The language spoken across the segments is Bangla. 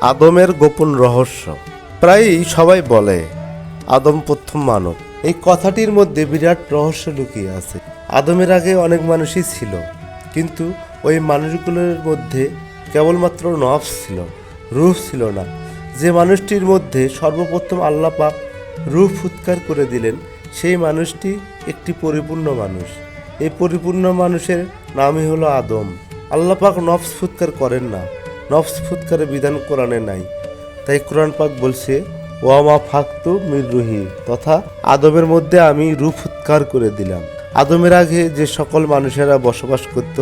আদমের গোপন রহস্য। প্রায়ই সবাই বলে, আদম প্রথম মানব। এই কথাটির মধ্যে বিরাট রহস্য লুকিয়ে আছে। আদমের আগে অনেক মানুষই ছিল, কিন্তু ওই মানুষগুলোর মধ্যে কেবলমাত্র নফস ছিল, রূহ ছিল না। যে মানুষটির মধ্যে সর্বপ্রথম আল্লাহ পাক রূহ ফুৎকার করে দিলেন, সেই মানুষটি একটি পরিপূর্ণ মানুষ। এই পরিপূর্ণ মানুষের নামই হলো আদম। আল্লাপাক নফস ফুৎকার করেন না। নফস ফুৎকারের বিধান কোরআনে নাই। তাই কোরআন পাক বলছে ওয়ামা ফাকতু মির রুহি তথা আদমের মধ্যে আমি রূপ উৎকার করে দিলাম। আদমের আগে যে সকল মানুষেরা বসবাস করত,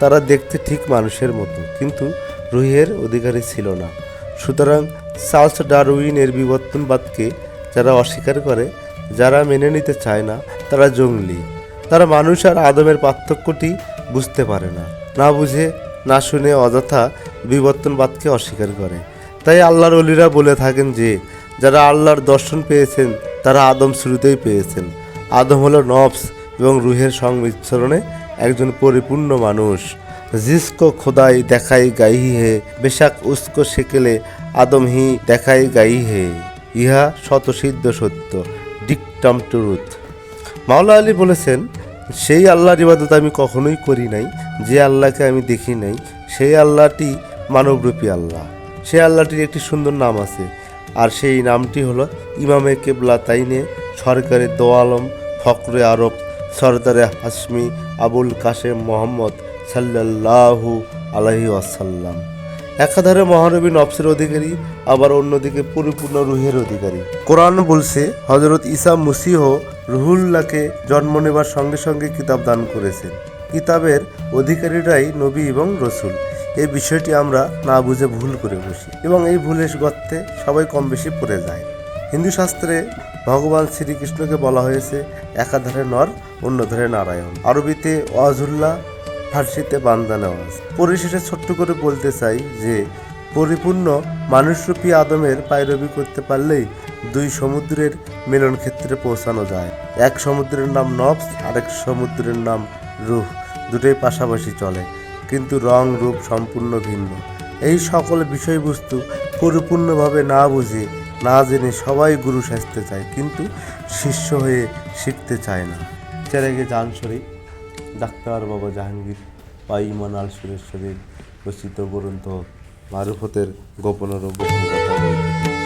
তারা দেখতে ঠিক মানুষের মতো, কিন্তু রুহের অধিকারী ছিল না। সুতরাং চার্লস ডারউইনের বিবর্তনবাদকে যারা অস্বীকার করে, যারা মেনে নিতে চায় না, তারা জঙ্গলি। তারা মানুষ আর আদমের পার্থক্যটি বুঝতে পারে না। না বুঝে না শুনে অযথা বিবর্তনবাদকে অস্বীকার করে। তাই আল্লাহর অলিরা বলে থাকেন যে, যারা আল্লাহর দর্শন পেয়েছেন, তারা আদম শুরুতেই পেয়েছেন। আদম হলো নফস এবং রুহের সংমিশ্রণে একজন পরিপূর্ণ মানুষ। জিসকো খোদাই দেখাই গাই হে, বেশাক উস্কো সেকেলে আদম হি দেখাই গাই হে। ইহা শতসিদ্ধ সত্য ডিকটাম টুরুথ। মাওলা আলী বলেছেন সেই আল্লাহর ইবাদত আমি কখনোই করি নাই, যে আল্লাহকে আমি দেখি নাই, সেই আল্লাহটি মানবরূপী আল্লাহ। সেই আল্লাহটির একটি সুন্দর নাম আছে, আর সেই নামটি হলো ইমামে কেবলা তাইনে, সরকারি দোয়ালম ফকরে আরব, সরদারে হাসমি, আবুল কাশেম মোহাম্মদ সাল্লাল্লাহু আলাইহি আসাল্লাম একাধারে মহানবী নফসের অধিকারী, আবার অন্যদিকে পরিপূর্ণ রুহের অধিকারী। কোরআন বলছে হজরত ইসা মুসিহ রুহুল্লাহকে জন্ম নেবার সঙ্গে সঙ্গে কিতাব দান করেছেন। কিতাবের অধিকারীরাই নবী এবং রসুল। এই বিষয়টি আমরা না বুঝে ভুল করে বসি। এবং এই ভুলের গর্তে সবাই কম বেশি পড়ে যায়। হিন্দু শাস্ত্রে ভগবান শ্রীকৃষ্ণকে বলা হয়েছে, একাধারে নর, অন্যধারে নারায়ণ। আরবিতে ওয়াজুল্লাহ ফার্সিতে বান্দা নেওয়াজ পরিশেষে ছোট্ট করে বলতে চাই যে, পরিপূর্ণ মানুষরূপী আদমের পায়রবি করতে পারলেই দুই সমুদ্রের মিলন ক্ষেত্রে পৌঁছানো যায়। এক সমুদ্রের নাম নবস, আরেক সমুদ্রের নাম রুহ। দুটোই পাশাপাশি চলে, কিন্তু রং, রূপ সম্পূর্ণ ভিন্ন। এই সকল বিষয়বস্তু পরিপূর্ণভাবে না বুঝে, না জেনে সবাই গুরু সাজতে চায়, কিন্তু শিষ্য হয়ে শিখতে চায় না। চেরাগে জান শরীফ ডাক্তার বাবা জাহাঙ্গীর বা ইমান আল সুরেশ্বরীর রচিত গ্রন্থ মারুফতের গোপন বলতে